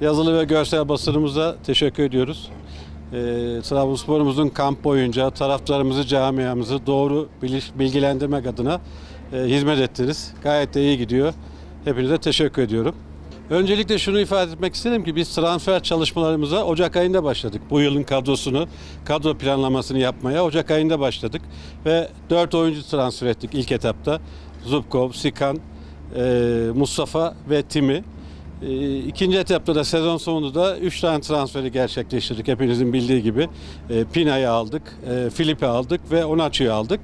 yazılı ve görsel basınımıza teşekkür ediyoruz. Ee, Trabzonspor'umuzun kamp boyunca taraftarımızı, camiamızı doğru bilgilendirmek adına e, hizmet ettiniz. Gayet de iyi gidiyor. Hepinize teşekkür ediyorum. Öncelikle şunu ifade etmek isterim ki biz transfer çalışmalarımıza Ocak ayında başladık. Bu yılın kadrosunu, kadro planlamasını yapmaya Ocak ayında başladık. Ve 4 oyuncu transfer ettik ilk etapta. Zubkov, Sikan, e, Mustafa ve Timi. E, İkinci etapta da sezon sonunda da 3 tane transferi gerçekleştirdik hepinizin bildiği gibi. E, Pina'yı aldık, e, Filip'i aldık ve Onaçu'yu aldık.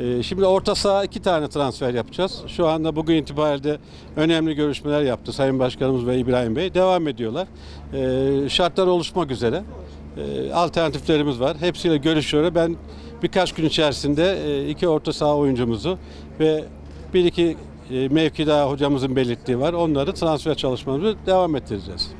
E, Şimdi orta saha iki tane transfer yapacağız. Şu anda bugün itibariyle önemli görüşmeler yaptı Sayın Başkanımız ve İbrahim Bey. Devam ediyorlar. Şartlar oluşmak üzere. Alternatiflerimiz var. Hepsiyle görüşüyoruz. Ben birkaç gün içerisinde e, iki orta saha oyuncumuzu ve bir iki e, mevki daha hocamızın belirttiği var. Onları transfer çalışmalarımızı devam ettireceğiz.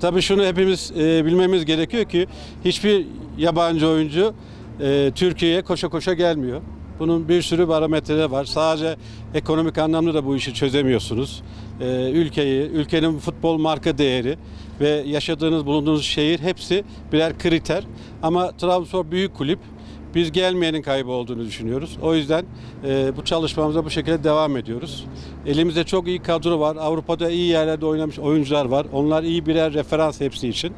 Tabii şunu hepimiz e, bilmemiz gerekiyor ki hiçbir yabancı oyuncu e, Türkiye'ye koşa koşa gelmiyor. Bunun bir sürü parametreleri var. Sadece ekonomik anlamda da bu işi çözemiyorsunuz. E, ülkeyi, ülkenin futbol marka değeri ve yaşadığınız, bulunduğunuz şehir hepsi birer kriter. Ama Trabzonspor büyük kulüp. Biz gelmeyenin kaybı olduğunu düşünüyoruz. O yüzden e, bu çalışmamıza bu şekilde devam ediyoruz. Elimizde çok iyi kadro var. Avrupa'da iyi yerlerde oynamış oyuncular var. Onlar iyi birer referans hepsi için.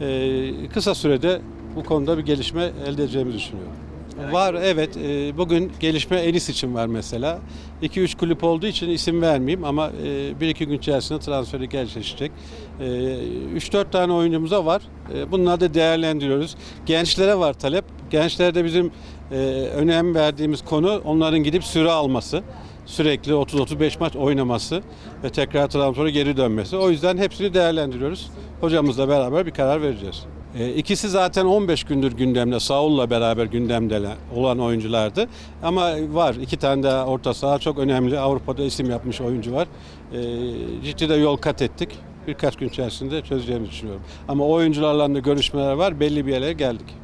E, kısa sürede bu konuda bir gelişme elde edeceğimizi düşünüyorum. Var evet. E, bugün gelişme Enis için var mesela. 2-3 kulüp olduğu için isim vermeyeyim ama e, 1-2 gün içerisinde transferi gerçekleşecek. E, 3-4 tane oyuncumuza var. E, bunları da değerlendiriyoruz. Gençlere var talep. Gençlerde bizim e, önem verdiğimiz konu onların gidip süre alması. Sürekli 30-35 maç oynaması ve tekrar Trabzon'a geri dönmesi. O yüzden hepsini değerlendiriyoruz. Hocamızla beraber bir karar vereceğiz. E, İkisi zaten 15 gündür gündemde, Saul'la beraber gündemde olan oyunculardı. Ama var iki tane daha orta saha çok önemli Avrupa'da isim yapmış oyuncu var. E, ciddi de yol kat ettik. Birkaç gün içerisinde çözeceğimizi düşünüyorum. Ama oyuncularla da görüşmeler var. Belli bir yere geldik.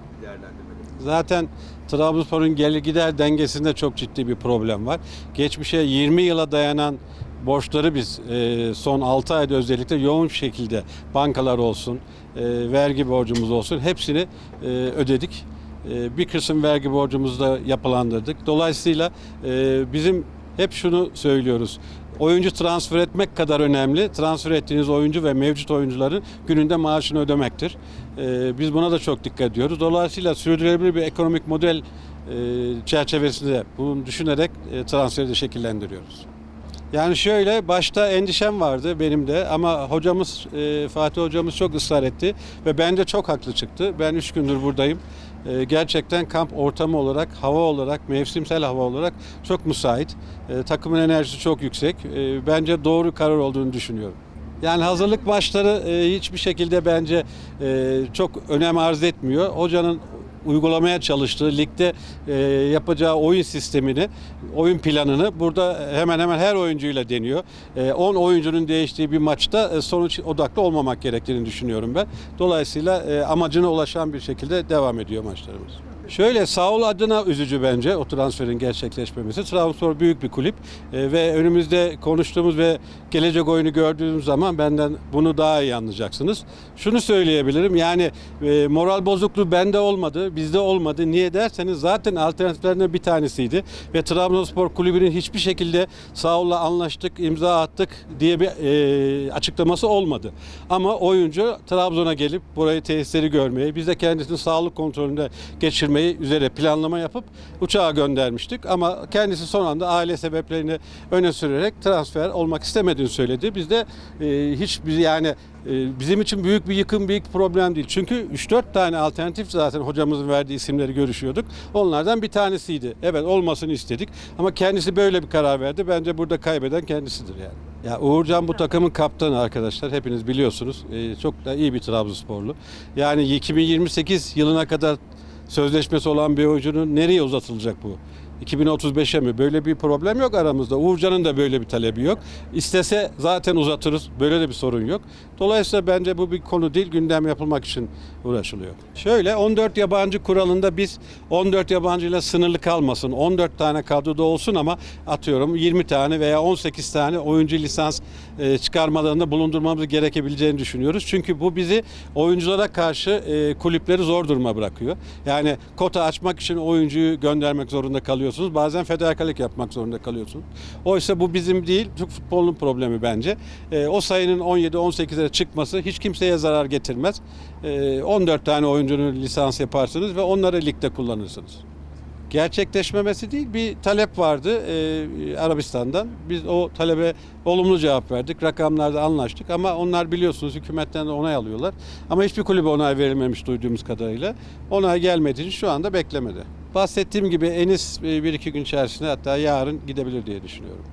Zaten Trabzonspor'un gelir gider dengesinde çok ciddi bir problem var. Geçmişe 20 yıla dayanan borçları biz e, son 6 ayda özellikle yoğun şekilde bankalar olsun, e, vergi borcumuz olsun hepsini e, ödedik. Bir kısım vergi borcumuzu da yapılandırdık. Dolayısıyla bizim hep şunu söylüyoruz. Oyuncu transfer etmek kadar önemli. Transfer ettiğiniz oyuncu ve mevcut oyuncuların gününde maaşını ödemektir. Biz buna da çok dikkat ediyoruz. Dolayısıyla sürdürülebilir bir ekonomik model çerçevesinde bunu düşünerek transferi de şekillendiriyoruz. Yani şöyle başta endişem vardı benim de ama hocamız e, Fatih hocamız çok ısrar etti ve bence çok haklı çıktı. Ben üç gündür buradayım. E, gerçekten kamp ortamı olarak, hava olarak, mevsimsel hava olarak çok müsait. E, takımın enerjisi çok yüksek. E, bence doğru karar olduğunu düşünüyorum. Yani hazırlık maçları e, hiçbir şekilde bence e, çok önem arz etmiyor. Hocanın uygulamaya çalıştığı ligde e, yapacağı oyun sistemini, oyun planını burada hemen hemen her oyuncuyla deniyor. E, 10 oyuncunun değiştiği bir maçta e, sonuç odaklı olmamak gerektiğini düşünüyorum ben. Dolayısıyla e, amacına ulaşan bir şekilde devam ediyor maçlarımız. Şöyle Saul adına üzücü bence o transferin gerçekleşmemesi. Trabzonspor büyük bir kulüp e, ve önümüzde konuştuğumuz ve gelecek oyunu gördüğümüz zaman benden bunu daha iyi anlayacaksınız. Şunu söyleyebilirim yani e, moral bozukluğu bende olmadı, bizde olmadı. Niye derseniz zaten alternatiflerinden bir tanesiydi ve Trabzonspor kulübünün hiçbir şekilde Saul'la anlaştık, imza attık diye bir e, açıklaması olmadı. Ama oyuncu Trabzon'a gelip burayı tesisleri görmeyi, biz de kendisini sağlık kontrolünde geçirmeyi üzere planlama yapıp uçağa göndermiştik. Ama kendisi son anda aile sebeplerini öne sürerek transfer olmak istemediğini söyledi. Biz de e, hiç yani e, bizim için büyük bir yıkım, büyük bir problem değil. Çünkü 3-4 tane alternatif zaten hocamızın verdiği isimleri görüşüyorduk. Onlardan bir tanesiydi. Evet olmasını istedik ama kendisi böyle bir karar verdi. Bence burada kaybeden kendisidir yani. Ya Uğurcan bu takımın kaptanı arkadaşlar. Hepiniz biliyorsunuz. Ee, çok da iyi bir Trabzonsporlu. Yani 2028 yılına kadar sözleşmesi olan bir oyuncunun nereye uzatılacak bu? 2035'e mi? Böyle bir problem yok aramızda. Uğurcan'ın da böyle bir talebi yok. İstese zaten uzatırız. Böyle de bir sorun yok. Dolayısıyla bence bu bir konu değil. Gündem yapılmak için uğraşılıyor. Şöyle 14 yabancı kuralında biz 14 yabancıyla sınırlı kalmasın. 14 tane kadroda olsun ama atıyorum 20 tane veya 18 tane oyuncu lisans e, çıkarmalarında bulundurmamız gerekebileceğini düşünüyoruz. Çünkü bu bizi oyunculara karşı e, kulüpleri zor duruma bırakıyor. Yani kota açmak için oyuncuyu göndermek zorunda kalıyorsunuz. Bazen fedakarlık yapmak zorunda kalıyorsunuz. Oysa bu bizim değil, Türk futbolunun problemi bence. E, o sayının 17-18'lere çıkması hiç kimseye zarar getirmez. E, 14 tane oyuncunun lisans yaparsınız ve onları ligde kullanırsınız. Gerçekleşmemesi değil bir talep vardı e, Arabistan'dan. Biz o talebe olumlu cevap verdik. Rakamlarda anlaştık ama onlar biliyorsunuz hükümetten de onay alıyorlar. Ama hiçbir kulübe onay verilmemiş duyduğumuz kadarıyla. Onay gelmediği için şu anda beklemedi. Bahsettiğim gibi Enis e, bir iki gün içerisinde hatta yarın gidebilir diye düşünüyorum.